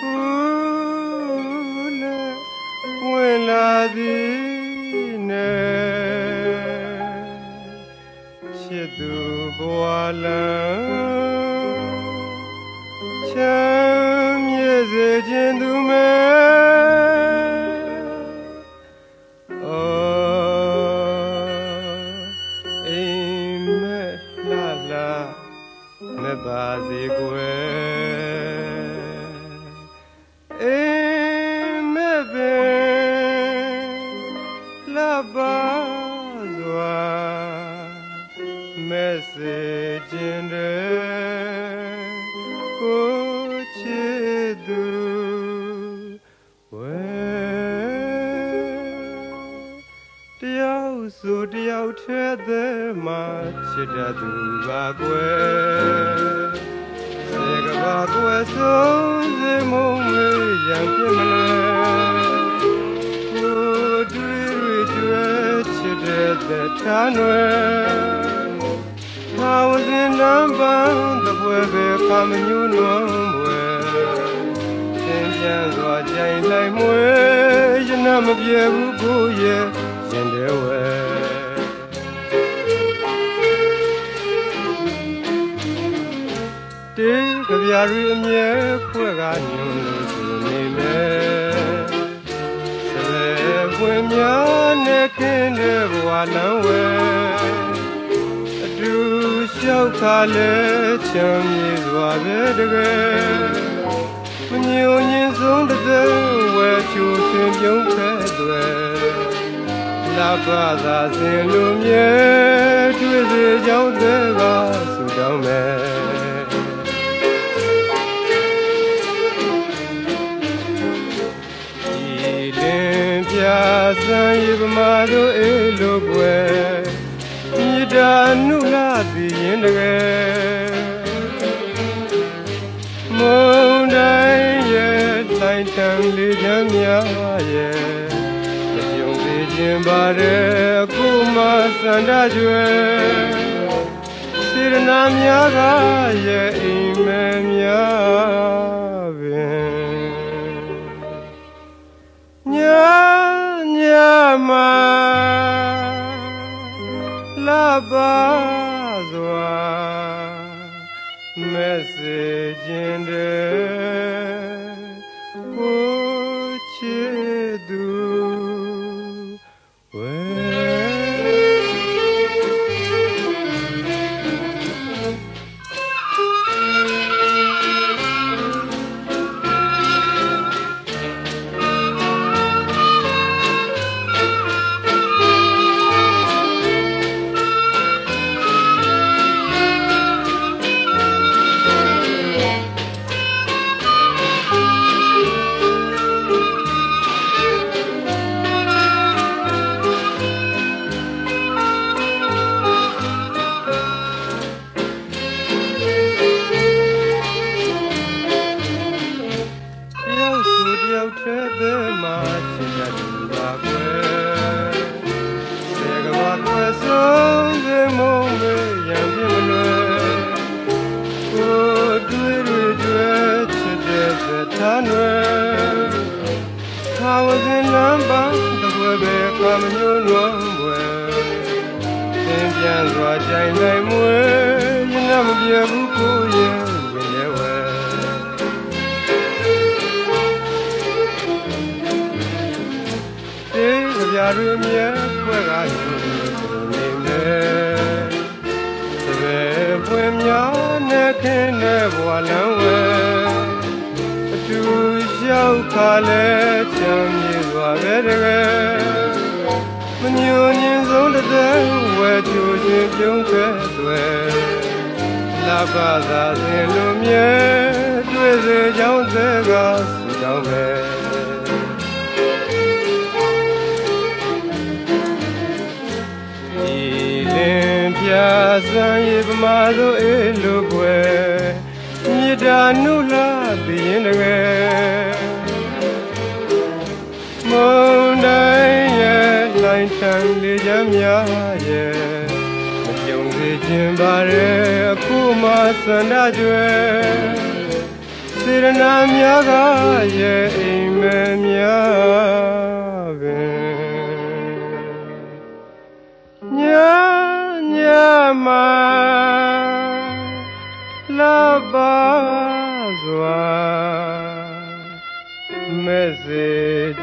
ခုလည်းဝင်လာသည်နဲ့ချစ်သူဘဝလ ခြင်းသူမဲအော်အိမ်မက်လှလှမပါစေကွယ်အိမ်မက်ပင်လှပါစွာမက်စေခြင်းတဲ့ကို တယောက်ဆိုတယောက်ထဲသည်မှာချစ်တတ်သူပါကွယ်စေကဘာကွယ်ဆုံးစေမုံမေးရန်ပြစ်မလဲကိုတွေ့တွေ့ကျွဲချစ်တဲ့သက်ထားနွယ်သာဝစဉ်လမ်းပန်းတပွဲပဲခမညူးနွမ်းပွဲသင်ပြန်စွာကြိုင်လိုက်မွေရနမပြေဘူးကိုရဲ့ ရင်တဲ့ဝဲတေးကြပြာရီအမြဲဖွဲ့ကညွန်လို့ဆိုနေမယ်ဆလဲပွင့်များနဲ့ခင်းတဲ့ဘဝလမ်းဝဲအတူလျှောက်ခါလဲချမ်းမြေစွာပဲတကယ်မညိုညင်ဆုံးတစ်သက်ဝဲချိုချင်ပြုံးခဲသွဲလာ ပါသာစဉ်လူမြဲတွေ့စေကြောင်းတဲ့ကဆူတောင်းမယ်ဒီလင်းပြဆန်းရပမာတို့အေလိုကွယ်မြေတာနုလာသည်ရင်တကယ်မုန်တိုင်းရဲ့တိုင်းတန်လေးချမ်းများရဲ့မပြုံသေးခြ င်းပါတဲ့အခုမှစန္ဒကြွယ်စေရနာများကရဲ့အိမ်မဲများပင်ညာညာမှာလာပါစွာမက်ဆေ ထဲသည်မှာချစ်တတ်သူပါကွယ်စေကဘာကွယ်ဆုံးစေမုံမေ ကြပြရီမြဲခွဲကယူနေမယ်သဘဲပွင့်များနဲ့ခင်းတဲ့ဘဝလမ်းဝဲအတူလျှောက်ခါလဲချမ်းမြေစွာပဲတကယ်မညိုညင်ဆုံးတစ်သက်ဝဲချိုခြင်းပြုံးခဲသွဲလာပါသာစဉ်လူမြဲတွေ့စေကြောင်းသက်ကဆူတောင်းပဲ ရာစံရပမာဆိုအေးလို့ကွယ်မြစ်တာနုလာပြင်းတကယ်မုန်တိုင်းရဲ့လိုင်းချမ်းလေးချမ်းများရဲ့မကြုံစေခြင်းပါရဲအခုမှဆန္ဒကြွယ်စေရနာများကရဲ့အိမ်မဲများ love mais c'est